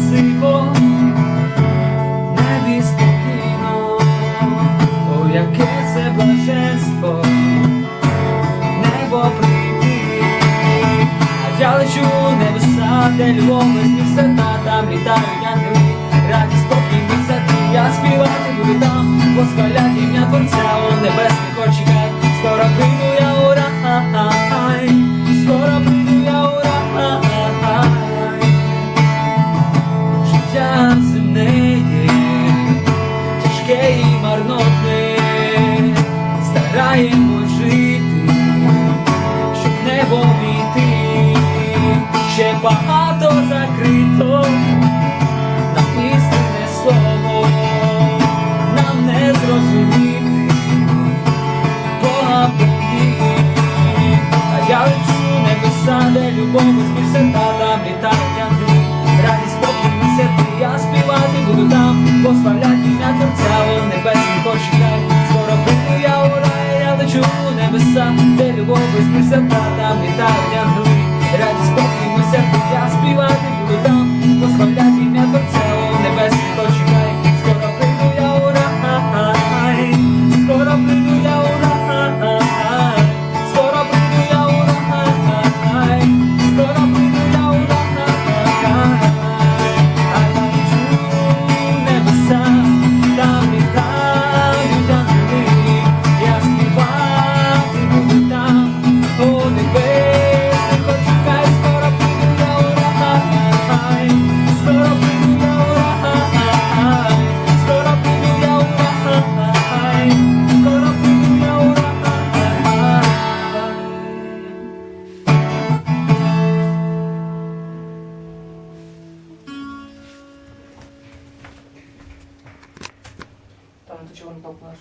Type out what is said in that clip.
красиво, небі спокійно, о яке це блаженство, небо прийти, а я лечу небеса, де любов весна, там літають ангели, раді спокій висоти, я співати буду там, восхваляти ім'я творця, у небесних очіках, скоро прийду Земне тяжке і марнотне, стараємось жити, щоб небо війти, ще багато закрито, нам істинне слово, нам не зрозуміти, Бога а я лечу небеса, де любов безмір та там літають буду там, поставлять ім'я Творця у небесних очіках. Скоро прийду я у рай, я лечу у небеса, де любов без та там літають ангели, радість спокій і серці, я співати буду там, поставлять ім'я Творця у небесних Ну ти чого не толкнеш?